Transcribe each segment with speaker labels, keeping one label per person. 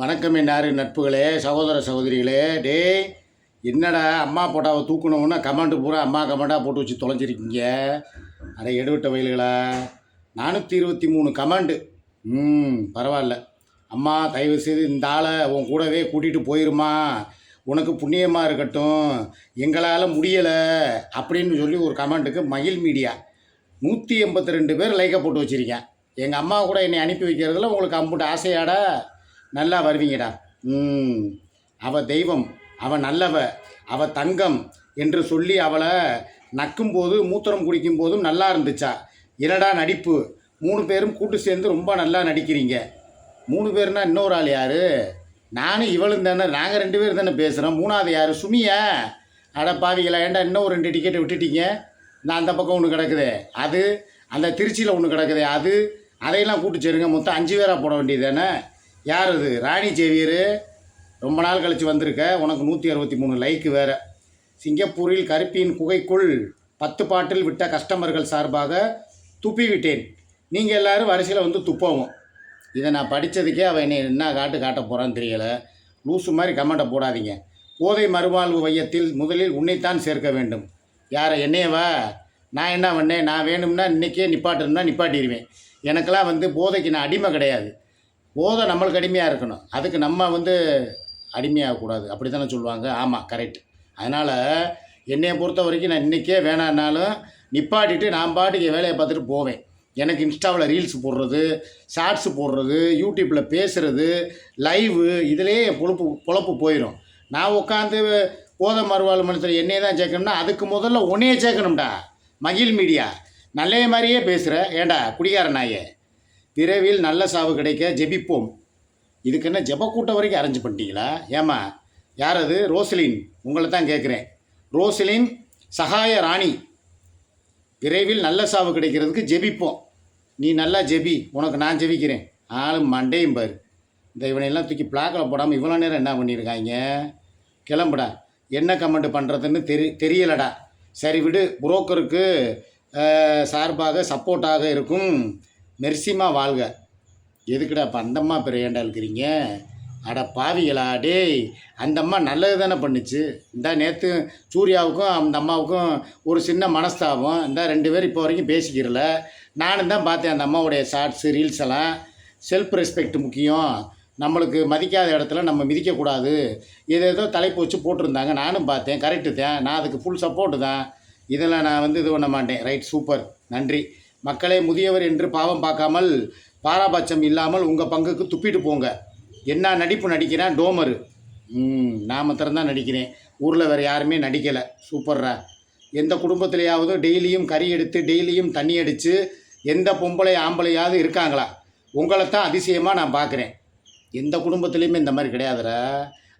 Speaker 1: வணக்கம் என்னாரு நட்புகளே சகோதர சகோதரிகளே. டேய் என்னடா அம்மா போட்டாவை தூக்கணும்னா கமெண்ட் பூரா அம்மா கமெண்டாக போட்டு வச்சு தொலைஞ்சிருக்கீங்க? அட எடுவிட்ட வயல்களா? நானூற்றி இருபத்தி மூணு கமெண்டு. ம் பரவாயில்ல. அம்மா தயவு செய்து இந்த ஆளை உன் கூடவே கூட்டிகிட்டு போயிருமா? உனக்கு புண்ணியமாக இருக்கட்டும். எங்களால் முடியலை அப்படின்னு சொல்லி ஒரு கமெண்ட்டுக்கு மகிழ் மீடியா நூற்றி எண்பத்தி ரெண்டு பேர் லைக்கை போட்டு வச்சுருக்கேன். எங்கள் அம்மா கூட என்னை அனுப்பி வைக்கிறதுல உங்களுக்கு அம்புட்டு ஆசையாடா? நல்லா வருவீங்கடா. ம். அவ தெய்வம் அவ நல்லவ அவ தங்கம் என்று சொல்லி அவளை நக்கும்போது மூத்திரம் குடிக்கும் போதும் நல்லா இருந்துச்சா? என்னடா நடிப்பு? மூணு பேரும் கூட்டு சேர்ந்து ரொம்ப நல்லா நடிக்கிறீங்க. மூணு பேர்னா இன்னொரு ஆள் யார்? நானும் இவளும் தானே நாங்கள் ரெண்டு பேரும் தானே பேசுகிறோம் மூணாவது யார்? சுமியா? அட பாவிகளா ஏன்டா இன்னும் ஒரு ரெண்டு டிக்கெட்டை விட்டுட்டீங்க? நான் அந்த பக்கம் ஒன்று கிடக்குது. அது அந்த திருச்சியில் ஒன்று கிடக்குது. அது அதையெல்லாம் கூட்டு சேருங்க. மொத்தம் அஞ்சு பேராக போட வேண்டியது தானே? யார் அது? ராணி சேவியர். ரொம்ப நாள் கழித்து வந்திருக்க. உனக்கு நூற்றி அறுபத்தி மூணு லைக்கு வேறு. சிங்கப்பூரில் கருப்பியின் குகைக்குள் பத்து பாட்டில் விட்ட கஸ்டமர்கள் சார்பாக துப்பி விட்டேன் நீங்கள் எல்லோரும் வரிசையில் வந்து துப்பவும் இதை நான் படித்ததுக்கே அவன் என்னை என்ன காட்டு காட்ட போகிறான்னு தெரியலை. லூசு மாதிரி கமெண்ட்டை போடாதீங்க. போதை மறுவாழ்வு மையத்தில் முதலில் உன்னைத்தான் சேர்க்க வேண்டும். யாரை என்னையவா நான் என்ன பண்ணேன் நான் வேணும்னா இன்றைக்கே நிப்பாட்டணும்னா நிப்பாட்டிடுவேன். எனக்கெல்லாம் வந்து போதைக்கு நான் அடிமை கிடையாது. ஓத நம்மளுக்கு அடிமையாக இருக்கணும். அதுக்கு நம்ம வந்து அடிமையாகக்கூடாது. அப்படி தானே சொல்லுவாங்க. ஆமாம் கரெக்ட் அதனால் என்னையை பொறுத்த வரைக்கும் நான் இன்றைக்கே வேணான்னாலும் நிப்பாட்டிட்டு நான் பாட்டுக்கு வேலையை பார்த்துட்டு போவேன். எனக்கு இன்ஸ்டாவில் ரீல்ஸ் போடுறது ஷார்ட்ஸ் போடுறது யூடியூப்பில் பேசுகிறது லைவு இதிலே என் பொழப்பு பொழப்பு போயிடும் நான் உட்காந்து போத மறுவாழ்வு மனுஷன் என்னையே தான் சேர்க்கணும்னா அதுக்கு முதல்ல உன்னையே சேர்க்கணும்டா. மகிழ் மீடியா. நல்ல மாதிரியே பேசுகிற ஏண்டா குடிகார நாயே. விரைவில் நல்ல சாவு கிடைக்க ஜெபிப்போம். இதுக்கு என்ன ஜெபக்கூட்டம் வரைக்கும் அரேஞ்ச் பண்ணிட்டீங்களா? ஏம்மா யார் அது? ரோசலின். உங்களை தான் கேட்குறேன். ரோசலின் சகாய ராணி. விரைவில் நல்ல சாவு கிடைக்கிறதுக்கு ஜெபிப்போம். நீ நல்லா ஜெபி. உனக்கு நான் ஜெபிக்கிறேன். ஆளும் மண்டையும் பாரு. இந்த இவனையெல்லாம் தூக்கி பிளாக்கில் போடாமல் இவ்வளோ நேரம் என்ன பண்ணியிருக்காங்க? கிளம்புடா. என்ன கமெண்ட் பண்ணுறதுன்னு தெரி தெரியலடா. சரி விடு. புரோக்கருக்கு சார்பாக சப்போர்ட்டாக இருக்கும். மெர்சிமா வாழ்க. எதுக்குடா இப்போ அந்தம்மா பிரியாண்டா இருக்கிறீங்க? அட பாவிகளா டேய் அந்த அம்மா நல்லது தானே பண்ணுச்சு. இந்த நேற்று சூர்யாவுக்கும் அந்த அம்மாவுக்கும் ஒரு சின்ன மனஸ்தாபம். இந்த ரெண்டு பேரும் இப்போ வரைக்கும் பேசிக்கிறல. நானும் தான் பார்த்தேன் அந்த அம்மாவுடைய ஷார்ட்ஸு ரீல்ஸ் எல்லாம். செல்ஃப் ரெஸ்பெக்ட் முக்கியம். நம்மளுக்கு மதிக்காத இடத்துல நம்ம மிதிக்கக்கூடாது ஏதோ ஏதோ தலைப்பு வச்சு போட்டிருந்தாங்க. நானும் பார்த்தேன். கரெக்டு தான். நான் அதுக்கு ஃபுல் சப்போர்ட்டு தான். இதெல்லாம் நான் வந்து இது பண்ண மாட்டேன். Right super. நன்றி. மக்களே முதியவர் என்று பாவம் பார்க்காமல் பாராபட்சம் இல்லாமல் உங்கள் பங்குக்கு துப்பிட்டு போங்க. என்ன நடிப்பு நடிக்கிறேன் டோமரு. ம் நான் மாத்திரம்தான் நடிக்கிறேன். ஊரில் வேறு யாருமே நடிக்கலை. சூப்பர்ரா எந்த குடும்பத்திலேயாவது டெய்லியும் கறி எடுத்து டெய்லியும் தண்ணி அடித்து எந்த பொம்பளை ஆம்பளையாவது இருக்காங்களா? உங்களை தான் அதிசயமாக நான் பார்க்குறேன். எந்த குடும்பத்துலேயுமே இந்த மாதிரி கிடையாதுடா.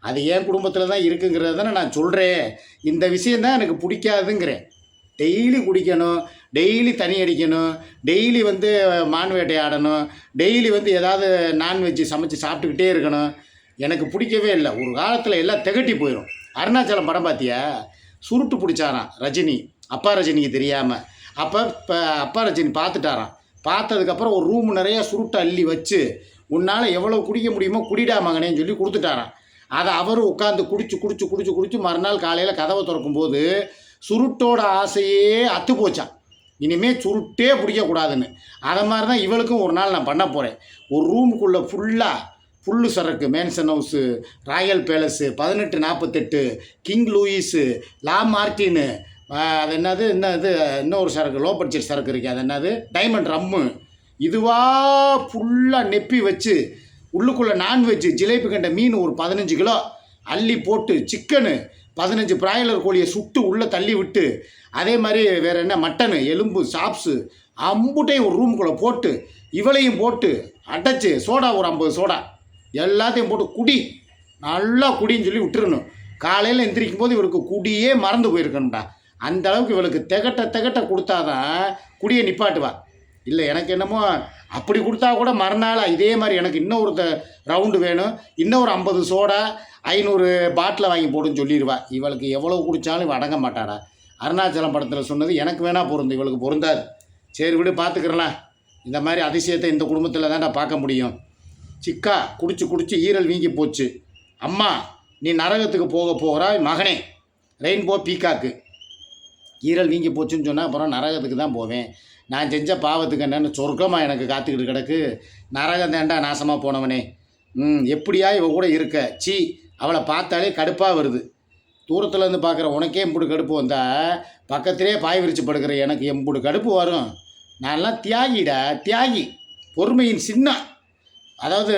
Speaker 1: அது என் குடும்பத்தில் தான் இருக்குங்கிறத தானே நான் சொல்கிறேன் இந்த விஷயந்தான் எனக்கு பிடிக்காதுங்கிறேன். டெய்லி குடிக்கணும் டெய்லி தண்ணி அடிக்கணும் டெய்லி வந்து மான் வேட்டையாடணும் டெய்லி வந்து ஏதாவது நான்வெஜ் சமைச்சு சாப்பிட்டுக்கிட்டே இருக்கணும். எனக்கு பிடிக்கவே இல்லை. ஒரு காலத்தில் எல்லாம் திகட்டி போயிடும் அருணாச்சலம் படம் பார்த்தியா சுருட்டு பிடிச்சாராம் ரஜினி. அப்பா ரஜினிக்கு தெரியாமல் அப்போ இப்போ அப்பா ரஜினி பார்த்துட்டாராம் பார்த்ததுக்கப்புறம் ஒரு ரூம் நிறையா சுருட்டை அள்ளி வச்சு உன்னால் எவ்வளோ குடிக்க முடியுமோ குடிடா மகனேன்னு சொல்லி கொடுத்துட்டாரான் அதை அவரும் உட்காந்து குடிச்சு குடிச்சு குடிச்சு குடிச்சு மறுநாள் காலையில் கதவை திறக்கும்போது சுருட்டோட ஆசையே அத்து போச்சான் இனிமேல் சுருட்டே பிடிக்கக்கூடாதுன்னு அதை மாதிரி தான் இவளுக்கும் ஒரு நாள் நான் பண்ண போகிறேன் ஒரு ரூமுக்குள்ளே ஃபுல்லாக ஃபுல்லு சரக்கு மேன்சன் ஹவுஸு ராயல் பேலஸு பதினெட்டு நாற்பத்தெட்டு கிங் லூயிஸு லா மார்டின்னு அது என்னது என்ன இது இன்னொரு சரக்கு லோ பட்ஜெட் சரக்கு இருக்குது அது என்னது டைமண்ட் ரம்மு இதுவாக ஃபுல்லாக நெப்பி வச்சு உள்ளுக்குள்ளே நான்வெஜ்ஜு ஜிலேபி கண்ட மீன் ஒரு பதினஞ்சு கிலோ அள்ளி போட்டு சிக்கனு பதினஞ்சு பிராய்லர் கோழியை சுட்டு உள்ளே தள்ளி விட்டு அதே மாதிரி வேறு என்ன மட்டனு எலும்பு சாப்ஸு அம்புட்டையும் ஒரு ரூமுக்குள்ளே போட்டு இவளையும் போட்டு அடைச்சு சோடா ஒரு ஐம்பது சோடா எல்லாத்தையும் போட்டு குடி. நல்லா குடின்னு சொல்லி விட்டுறணும். காலையில் எந்திரிக்கும் போது இவளுக்கு குடியே மறந்து போயிருக்கணும்டா. அந்த அளவுக்கு இவளுக்கு திகட்ட திகட்ட கொடுத்தாதான் குடியை நிப்பாட்டுவா. இல்லை எனக்கு என்னமோ அப்படி கொடுத்தா கூட மறுநாள் இதே மாதிரி எனக்கு இன்னொரு த- ரவுண்டு வேணும். இன்னொரு ஐம்பது சோடா ஐநூறு பாட்டில் வாங்கி போடுன்னு சொல்லிடுவா. இவளுக்கு எவ்வளோ குடித்தாலும் இவள் அடங்க மாட்டாடா. அருணாச்சலம் படத்தில் சொன்னது எனக்கு வேணால் பொருந்து இவளுக்கு பொருந்தாது. சரி விடு பார்த்துக்கிறலாம் இந்த மாதிரி அதிசயத்தை இந்த குடும்பத்தில் தான்டா பார்க்க முடியும். சிக்கா குடிச்சு குடிச்சு ஈரல் வீங்கி போச்சு. அம்மா நீ நரகத்துக்கு போக போகிறாய் மகனே. ரெயின்போ பீக்காக்கு ஈரல் வீங்கி போச்சுன்னு சொன்னால் அப்புறம் நரகத்துக்கு தான் போவேன். நான் செஞ்ச பாவத்துக்கு என்னென்னு சொர்க்கமாக எனக்கு காத்துக்கிட்டு கிடக்கு. நரகம் தேண்டா நாசமாக போனவனே. ம் எப்படியா இவ கூட இருக்க? சீ அவளை பார்த்தாலே கடுப்பாக வருது. தூரத்துலேருந்து பார்க்குற உனக்கே எம்புடு கடுப்பு வந்தால் பக்கத்திலே பாய் விரிச்சு படுக்கிற எனக்கு எம்புடு கடுப்பு வரும். நான்லாம் தியாகிடா தியாகி. பொறுமையின் சின்னம் அதாவது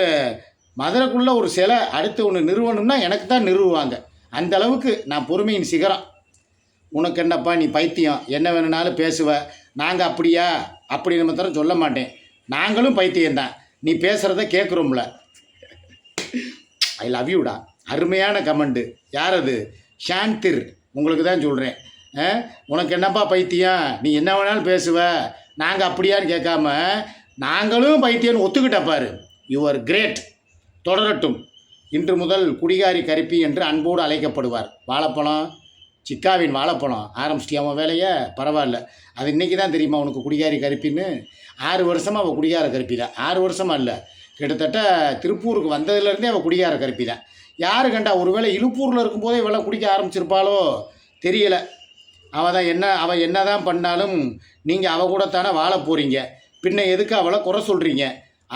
Speaker 1: மதுரைக்குள்ளே ஒரு சிலை அடுத்து ஒன்று நிறுவனம்னா எனக்கு தான் நிறுவுவாங்க. அந்த அளவுக்கு நான் பொறுமையின் சிகரம். உனக்கு என்னப்பா நீ பைத்தியம்? என்ன வேணும்னாலும் பேசுவ. நாங்கள் அப்படியா? அப்படி நம்ம தரம் சொல்ல மாட்டேன். நாங்களும் பைத்தியம்தான் நீ பேசுகிறத கேட்குறோம்ல ஐ லவ் யூடா அருமையான கமெண்டு. யார் அது ஷாந்திர் உங்களுக்கு தான் சொல்கிறேன் உனக்கு என்னப்பா பைத்தியம்? நீ என்ன வேணாலும் பேசுவ. நாங்கள் அப்படியான்னு கேட்காம நாங்களும் பைத்தியம்னு ஒத்துக்கிட்ட பாரு. யுவர் கிரேட் தொடரட்டும். இன்று முதல் குடிகாரி கருப்பி என்று அன்போடு அழைக்கப்படுவார். வாழைப்பழம்? சிக்காவின் வாழைப்பழம் ஆரம்பிச்சிட்டியா அவன் வேலையை? பரவாயில்ல. அது இன்றைக்கி தான் தெரியுமா உனக்கு குடிகாரி கருப்பின்னு? ஆறு வருஷமாக அவள் குடிகார கருப்பி தான் ஆறு வருஷமாக இல்லை. கிட்டத்தட்ட திருப்பூருக்கு வந்ததுலேருந்தே அவள் குடிகார கருப்பி தான் யார் கண்டா ஒருவேளை இழுப்பூரில் இருக்கும்போதே இவளை குடிக்க ஆரம்பிச்சிருப்பாளோ? தெரியலை. அவள் தான் என்ன அவள் என்ன தான் பண்ணாலும் நீங்கள் அவள் கூட தானே வாழ போகிறீங்க பின்ன எதுக்கு அவளை குறை சொல்கிறீங்க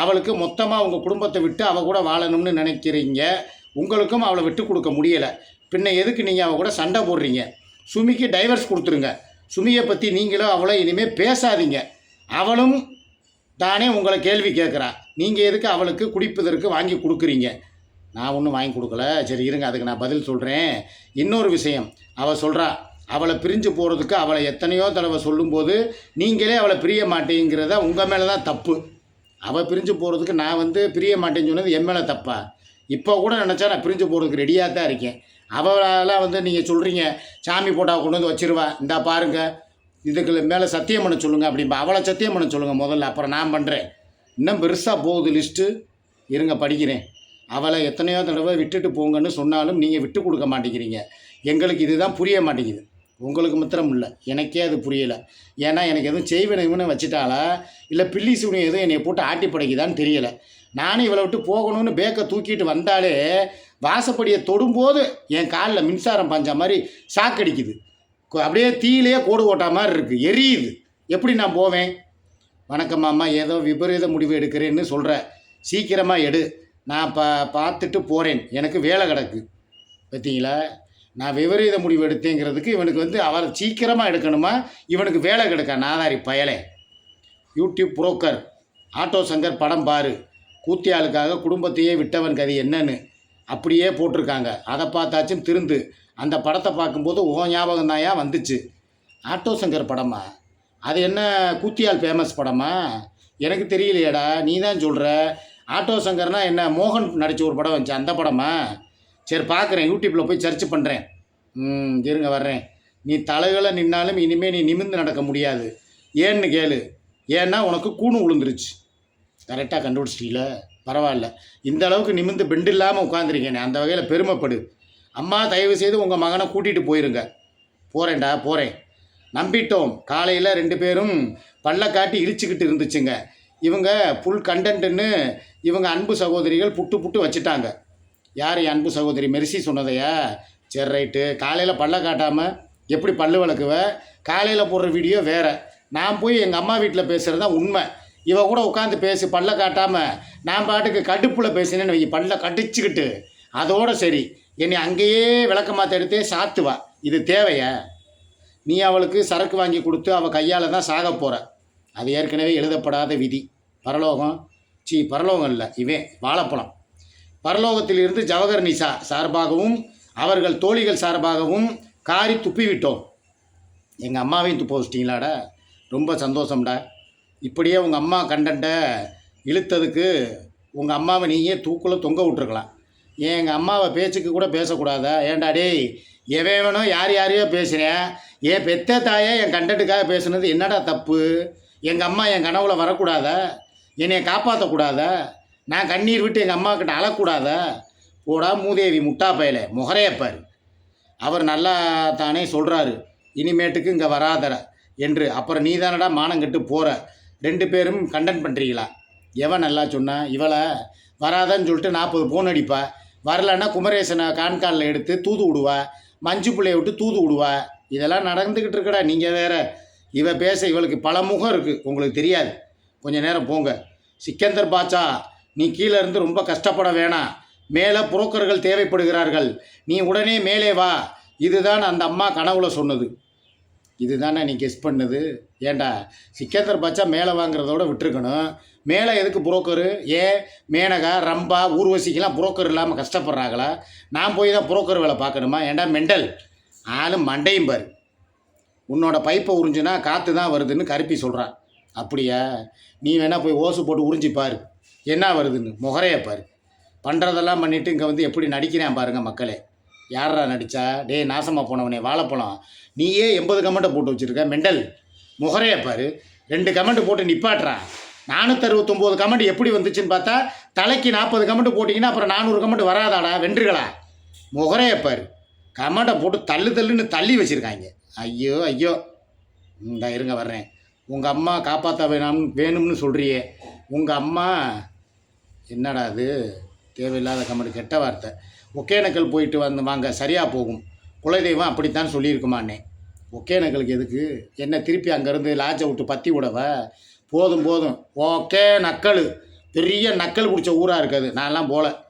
Speaker 1: அவளுக்கு மொத்தமாக உங்கள் குடும்பத்தை விட்டு அவள் கூட வாழணும்னு நினைக்கிறீங்க. உங்களுக்கும் அவளை விட்டு கொடுக்க முடியலை. பின்ன எதுக்கு நீங்கள் அவள் கூட சண்டை போடுறீங்க? சுமிக்கு டைவர்ஸ் கொடுத்துருங்க. சுமியை பற்றி நீங்களும் அவளை இனிமேல் பேசாதீங்க. அவளும் தானே உங்களை கேள்வி கேட்குறா. நீங்கள் எதுக்கு அவளுக்கு குடிப்பதற்கு வாங்கி கொடுக்குறீங்க? நான் ஒன்றும் வாங்கி கொடுக்கல. சரி இருங்க அதுக்கு நான் பதில் சொல்கிறேன் இன்னொரு விஷயம். அவள் சொல்கிறா அவளை பிரிஞ்சு போகிறதுக்கு அவளை எத்தனையோ தடவை சொல்லும்போது நீங்களே அவளை பிரிய மாட்டேங்கிறத உங்கள் மேலே தான் தப்பு. அவள் பிரிஞ்சு போகிறதுக்கு நான் வந்து பிரிய மாட்டேன்னு சொன்னது என் மேலே தப்பா? இப்போ கூட நினச்சா நான் பிரிஞ்சு போகிறதுக்கு ரெடியாக தான் இருக்கேன். அவளால் வந்து நீங்கள் சொல்கிறீங்க சாமி போட்டா கொண்டு வந்து வச்சிருவா. இந்தா பாருங்க இதுக்கு மேலே சத்தியம் பண்ண சொல்லுங்கள் அப்படிம்பா. அவளை சத்தியம் பண்ண சொல்லுங்கள் முதல்ல அப்புறம் நான் பண்ணுறேன் இன்னும் பெருசாக போகுது லிஸ்ட்டு. இருங்க படிக்கிறேன். அவளை எத்தனையோ தடவை விட்டுட்டு போங்கன்னு சொன்னாலும் நீங்கள் விட்டு கொடுக்க மாட்டேங்கிறீங்க. எங்களுக்கு இதுதான் புரிய மாட்டேங்குது. உங்களுக்கு மாத்திரம் இல்லை எனக்கே அது புரியலை. ஏன்னா எனக்கு எதுவும் செய்வினைன்னு வச்சுட்டாளா? இல்லை பில்லி சுனி எதுவும் என்னை போட்டு ஆட்டி படைக்குதான்னு தெரியலை. நானும் இவளை விட்டு போகணும்னு பேக்கை தூக்கிட்டு வந்தாலே வாசப்படியை தொடும்போது என் காலில் மின்சாரம் பாஞ்ச மாதிரி சாக்கடிக்குது அப்படியே தீயிலேயே கோடு ஓட்டா மாதிரி இருக்குது எரியுது. எப்படி நான் போவேன்? வணக்கம் மாமா ஏதோ விபரீத முடிவு எடுக்கிறேன்னு சொல்கிற சீக்கிரமாக எடு. நான் பா பார்த்துட்டு போகிறேன் எனக்கு வேலை கிடக்கு. பார்த்தீங்களா? நான் விபரீத முடிவு எடுத்தேங்கிறதுக்கு இவனுக்கு வந்து அவர் சீக்கிரமாக எடுக்கணுமா? இவனுக்கு வேலை கிடக்கா? நாதாரி பயலே. YouTube broker. ஆட்டோ சங்கர் படம் பாரு. கூத்தியாளுக்காக குடும்பத்தையே விட்டவன் கதை என்னன்னு அப்படியே போட்டிருக்காங்க. அதை பார்த்தாச்சும் திருந்து அந்த படத்தை பார்க்கும்போது ஓ ஞாபகம் தாயா வந்துச்சு. ஆட்டோ சங்கர் படமா? அது என்ன கூத்தியால் ஃபேமஸ் படமா? எனக்கு தெரியலையேடா நீ தான் சொல்கிற ஆட்டோ சங்கர்னா என்ன மோகன் நடித்த ஒரு படம் வந்துச்சு அந்த படமா? சரி பார்க்குறேன் யூடியூப்பில் போய் சர்ச் பண்ணுறேன் ம் இருங்க வர்றேன். நீ தலைகளை நின்னாலும் இனிமேல் நீ நிமிர்ந்து நடக்க முடியாது. ஏன்னு கேளு. ஏன்னா உனக்கு கூணு விழுந்துருச்சு கரெக்டாக கண்டுபிடிச்சிட்டீங்கள? பரவாயில்ல. இந்த அளவுக்கு நிமிர்ந்து பெண்டு இல்லாமல் உட்காந்துருக்கேனே அந்த வகையில் பெருமைப்படு. அம்மா தயவு செய்து உங்கள் மகனை கூட்டிகிட்டு போயிருங்க. போகிறேன்டா போகிறேன் நம்பிட்டோம். காலையில் ரெண்டு பேரும் பல்ல காட்டி இழிச்சுக்கிட்டு இருந்துச்சுங்க. இவங்க ஃபுல் கண்டென்ட்டுன்னு இவங்க அன்பு சகோதரிகள் புட்டு புட்டு வச்சுட்டாங்க. யார் என் அன்பு சகோதரி? மெர்சி சொன்னதையா? சரி ரைட்டு. காலையில் பல்ல காட்டாமல் எப்படி பல்லு விளக்குவ? காலையில் போடுற வீடியோ வேறு. நான் போய் எங்கள் அம்மா வீட்டில் பேசுகிறது தான் உண்மை. இவ கூட உட்காந்து பேசி பல்ல காட்டாமல் நான் பாட்டுக்கு கடுப்பில் பேசினேன்னு வை பல்ல கடிச்சுக்கிட்டு. அதோட சரி என்னை அங்கேயே விளக்கமாக எடுத்தே சாத்துவா இது தேவையா? நீ அவளுக்கு சரக்கு வாங்கி கொடுத்து அவள் கையால் தான் சாக போகிற அது ஏற்கனவே எழுதப்படாத விதி. பரலோகம்? சி பரலோகம் இல்லை இவன் வாழைப்பழம். பரலோகத்தில் இருந்து ஜவஹர் நிசா சார்பாகவும் அவர்கள் தோழிகள் சார்பாகவும் காரி துப்பிவிட்டோம். எங்கள் அம்மாவையும் துப்ப வச்சிட்டிங்களாடா? ரொம்ப சந்தோஷம்டா. இப்படியே உங்கள் அம்மா கண்டன்ட்டை இழுத்ததுக்கு உங்கள் அம்மாவை நீயே தூக்கில் தொங்க விட்ருக்கலாம் ஏன் எங்கள் அம்மாவை பேச்சுக்கு கூட பேசக்கூடாதா? ஏன்டா டேய் எவன் வேணும் யார் யாரையோ பேசுகிறேன் என் பெத்த தாயே என் கண்டென்ட்டுக்காக பேசுனது என்னடா தப்பு? எங்கள் அம்மா என் கனவுல வரக்கூடாதா? என்னை காப்பாற்றக்கூடாதா நான் கண்ணீர் விட்டு எங்கள் அம்மா கிட்ட அழக்கூடாதா? போடா மூதேவி முட்டா பயல முகரையப்பார் அவர் நல்லா தானே சொல்கிறாரு இனிமேட்டுக்கு இங்கே வராதர என்று. அப்புறம் நீ தானடா மானம் கெட்டு போகிற ரெண்டு பேரும் கண்டன் பண்ணுறீங்களா எவன் நல்லா சொன்னான் இவளை வராதான்னு சொல்லிட்டு நாற்பது ஃபோன் அடிப்பா. வரலன்னா குமரேசனை கான்காலில் எடுத்து தூது விடுவா. மஞ்சு பிள்ளைய விட்டு தூது விடுவா. இதெல்லாம் நடந்துக்கிட்டு இருக்கடா நீங்கள் வேற. இவ பேச இவளுக்கு பல முகம் இருக்குது உங்களுக்கு தெரியாது. கொஞ்சம் நேரம் போங்க. சிக்கந்தர் பாச்சா நீ கீழே இருந்து ரொம்ப கஷ்டப்பட வேணாம். மேலே புரோக்கர்கள் தேவைப்படுகிறார்கள். நீ உடனே மேலே வா. இதுதான் அந்த அம்மா கனவுல சொன்னது. இதுதானே நீ கெஸ் பண்ணது? ஏண்டா? சிக்கேந்தர் பச்சா மேலே வாங்குறதோட விட்டுருக்கணும். மேலே எதுக்கு புரோக்கரு? ஏன் மேனகா ரம்பா ஊர்வசிக்கெல்லாம் புரோக்கர் இல்லாமல் கஷ்டப்படுறாங்களா? நான் போய் தான் புரோக்கர் வேலை பார்க்கணுமா? ஏண்டா மெண்டல்? ஆளும் மண்டையும் பாரு. உன்னோட பைப்பை உறிஞ்சுனா காற்று தான் வருதுன்னு கருப்பி சொல்கிறான் அப்படியா? நீ வேணால் போய் ஓசு போட்டு உறிஞ்சி பாரு. என்ன வருதுன்னு? முகரையை பாரு. பண்ணுறதெல்லாம் பண்ணிவிட்டு இங்கே வந்து எப்படி நடிக்கிறேன் பாருங்கள் மக்களே. யாரா நடித்தா டே நாசமாக போனவனே வாழைப்பழம் நீயே எண்பது கமெண்ட்டை போட்டு வச்சுருக்க மெண்டல். முகரையை பாரு. ரெண்டு கமெண்ட் போட்டு நிற்பாட்டுறா நானூற்றி அறுபத்தொம்போது கமெண்ட் எப்படி வந்துச்சுன்னு பார்த்தா தலைக்கு நாற்பது கமெண்ட் போட்டிங்கன்னா அப்புறம் நானூறு கமெண்ட் வராதாடா வென்றுகளா? முகரையை பாரு. கமெண்ட்டை போட்டு தள்ளு தள்ளுன்னு தள்ளி வச்சுருக்காங்க. ஐயோ ஐயோ. இந்த இருங்க வர்றேன். உங்கள் அம்மா காப்பாற்ற வேணாம் வேணும்னு சொல்கிறியே உங்கள் அம்மா என்னடா அது? தேவையில்லாத கமெண்ட் கெட்ட வார்த்தை. ஒகேனக்கல் போயிட்டு வந்து வாங்க சரியாக போகும். குலதெய்வம் அப்படித்தான் சொல்லியிருக்குமாண்ணே. ஒகேனக்கலுக்கு எதுக்கு? என்ன திருப்பி அங்கேருந்து லாட்ஜை விட்டு பற்றி விடவ? போதும் போதும். ஓகே நக்கல். பெரிய நக்கல் பிடிச்ச ஊராக இருக்குது. நான்லாம் போல.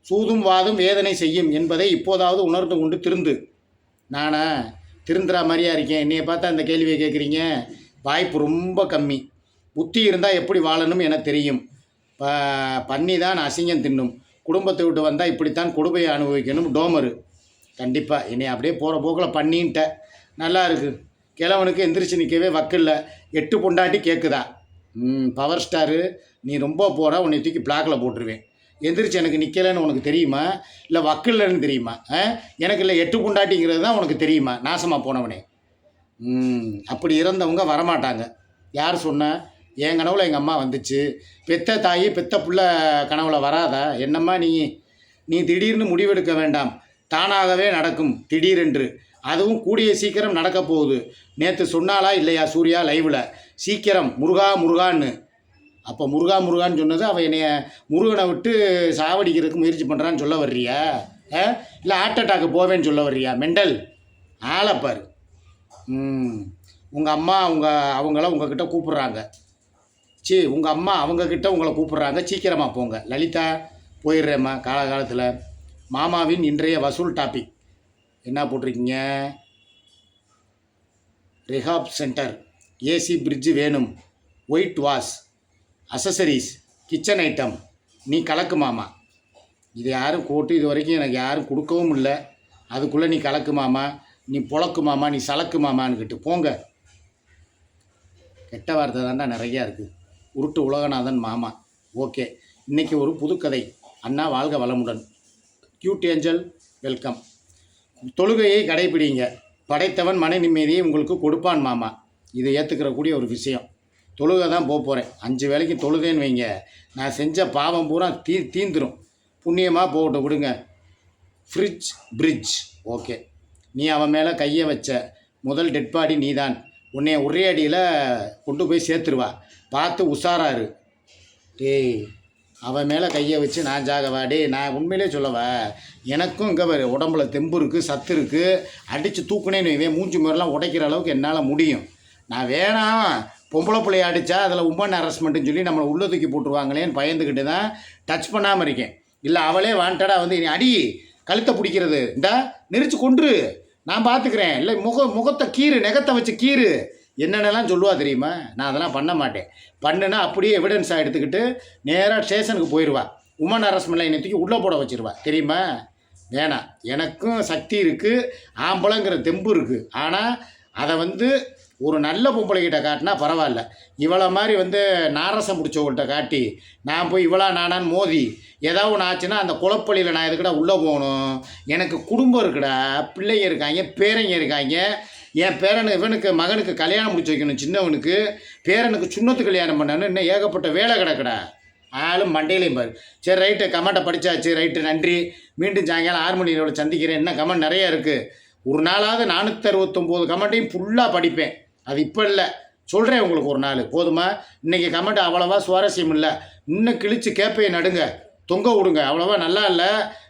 Speaker 1: சூதும் வாதும் வேதனை செய்யும் என்பதை இப்போதாவது உணர்ந்து கொண்டு திருந்து. நானா திருந்துறா மாதிரியா இருக்கேன். என்னைய பார்த்தா இந்த கேள்வியை கேட்குறீங்க? வாய்ப்பு ரொம்ப கம்மி. புத்தி இருந்தால் எப்படி வாழணும் என தெரியும். ப பண்ணி தான் அசிங்கம் தின்னும். குடும்பத்தை விட்டு வந்தால் இப்படித்தான் கொடுமையை அனுபவிக்கணும். டோமரு. கண்டிப்பாக இனி அப்படியே போகிற போக்கில் பண்ணின்ட்ட. நல்லா இருக்குது கிழவனுக்கு எந்திரிச்சு நிற்கவே வக்கில்ல. எட்டு பொண்டாட்டி கேட்குதா பவர் ஸ்டாரு நீ ரொம்ப போகிற உன்னை தூக்கி பிளாக்கில் போட்டுருவேன். எந்திரிச்சு எனக்கு நிற்கலைன்னு உனக்கு தெரியுமா? இல்லை வக்கில்லன்னு தெரியுமா? எனக்கு இல்லை எட்டு பொண்டாட்டிங்கிறது தான் உனக்கு தெரியுமா? நாசமாக போனவனே. அப்படி இறந்தவங்க வரமாட்டாங்க. யார் சொன்ன? என் கனவுல எங்கள் அம்மா வந்துச்சு. பெத்த தாயி பெத்த புள்ள கனவுல வராதா. என்னம்மா நீ? நீ திடீர்னு முடிவெடுக்க வேண்டாம். தானாகவே நடக்கும். திடீரென்று. அதுவும் கூடிய சீக்கிரம் நடக்க போகுது. நேற்று சொன்னாலா இல்லையா சூர்யா லைவில்? சீக்கிரம் முருகா முருகான்னு. அப்போ முருகா முருகான்னு சொன்னது அவன் என்னைய முருகனை விட்டு சாவடிக்கிறதுக்கு முயற்சி பண்ணுறான்னு சொல்ல வர்றியா? ஆ? இல்லை ஹார்ட் அட்டாக்கு போவேன்னு சொல்ல வர்றியா? மெண்டல். ஆளைப்பாரு ம். உங்கள் அம்மா அவங்க அவங்கள உங்ககிட்ட கூப்பிட்றாங்க. சி உங்கள் அம்மா அவங்கக்கிட்ட உங்களை கூப்பிட்றாங்க. சீக்கிரமாக போங்க. லலிதா போயிடுறேம்மா. காலகாலத்தில் மாமாவின் இன்றைய வசூல் டாபிக் என்ன போட்டிருக்கீங்க? ரிஹாப் சென்டர் ஏசி பிரிட்ஜு வேணும். White wash accessories kitchen item நீ கலக்கு மாமா. இது யாரும் கூட்டு இது வரைக்கும் எனக்கு யாரும் கொடுக்கவும் இல்லை. அதுக்குள்ளே நீ கலக்கு மாமா நீ புழக்கு மாமா நீ சலக்கு மாமான்னுக்கிட்டு போங்க. கெட்ட வார்த்தை தாண்டா நிறையா இருக்குது உருட்டு உலகநாதன் மாமா. ஓகே. இன்னைக்கு ஒரு புதுக்கதை. அண்ணா வாழ்க வளமுடன். கியூட் ஏஞ்சல் வெல்கம் தொழுகையை கடைபிடிங்க. படைத்தவன் மன நிம்மதியை உங்களுக்கு கொடுப்பான் மாமா. இதை ஏற்றுக்கிறக்கூடிய ஒரு விஷயம். தொழுகை தான் போக போகிறேன் அஞ்சு வேளைக்கு தொழுதேன்னு வைங்க. நான் செஞ்ச பாவம் பூரா தீ தீந்துடும் புண்ணியமாக போகட்டும் விடுங்க. Fridge fridge okay. நீ அவன் மேலே கையை வச்ச. முதல் டெட் பாடி நீ தான் உன்னைய ஒரே அடியில் கொண்டு போய் சேர்த்துருவா. பார்த்து உஷாராரு. டேய் அவன் மேலே கையை வச்சு நான் ஜாகவா? டே நான் உண்மையிலே சொல்லவா? எனக்கும் இங்கே பாரு உடம்புல தெம்பு இருக்குது சத்து இருக்குது அடித்து தூக்குனேன்னு வைவேன் மூஞ்சி முறைலாம் உடைக்கிற அளவுக்கு என்னால் முடியும். நான் வேணாம் பொம்பளை பிள்ளைய அடித்தா அதில் உமன் ஹரஸ்மெண்ட்டுன்னு சொல்லி நம்மளை உள்ளே தூக்கி போட்டுருவாங்களேன்னு பயந்துக்கிட்டு தான் டச் பண்ணாமல் இருக்கேன். இல்லை அவளே வாண்டடாக வந்து அடி கழுத்தை பிடிக்கிறது. இந்தா நெரிச்சு கொன்று. நான் பார்த்துக்கிறேன் இல்லை முக முகத்தை கீறு நெகத்தை வச்சு கீறு. என்னென்னலாம் சொல்லுவா தெரியுமா? நான் அதெல்லாம் பண்ண மாட்டேன். பண்ணுனா அப்படியே எவிடன்ஸாக எடுத்துக்கிட்டு நேராக ஸ்டேஷனுக்கு போயிடுவா உமன் அரசமெல்லாம் என்னை தூக்கி உள்ளே போட வச்சுருவா. தெரியுமா? வேணாம். எனக்கும் சக்தி இருக்குது ஆம்பளங்கிற தெம்பு இருக்குது ஆனால் அதை வந்து ஒரு நல்ல பொம்பளைகிட்ட காட்டினா பரவாயில்ல. இவளை மாதிரி வந்து நாரசம் பிடிச்சவங்கள்ட்ட காட்டி நான் போய் இவளா நானான்னு மோதி ஏதாவது ஒன்று ஆச்சுன்னா அந்த குளப்பள்ளியில் நான் எதுக்கடா உள்ளே போகணும்? எனக்கு குடும்பம் இருக்குடா பிள்ளைங்க இருக்காங்க பேரங்க இருக்காங்க என் பேரனு இவனுக்கு மகனுக்கு கல்யாணம் முடிச்சு வைக்கணும் சின்னவனுக்கு. பேரனுக்கு சுண்ணத்து கல்யாணம் பண்ணணும் இன்னும் ஏகப்பட்ட வேலை கிடக்கடா. ஆளும் மண்டையிலையும் பாரு. சரி ரைட்டு கமெண்ட்டை படித்தாச்சு ரைட்டு நன்றி. மீண்டும் சாயங்காலம் ஆறு மணி சந்திக்கிறேன். இன்னும் கமெண்ட் நிறைய இருக்குது ஒரு நாளாவது நானூற்றி அறுபத்தொம்போது கமெண்ட்டையும் ஃபுல்லாக படிப்பேன். அது இப்போ இல்லை. சொல்கிறேன் உங்களுக்கு ஒரு நாள். போதுமா? இன்றைக்கி கமெண்ட் அவ்வளவா சுவாரஸ்யம் இல்லை. இன்னும் கிழிச்சு கேப்பையை நடுங்க. தொங்க விடுங்க. அவ்வளோவா நல்லா இல்லை.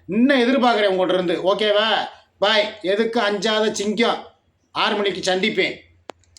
Speaker 1: இன்னும் எதிர்பார்க்குறேன் உங்கள்கிட்ட இருந்து. ஓகேவா பாய் எதுக்கு அஞ்சாத சிங்கம். ஆறு மணிக்கு சந்திப்பேன்.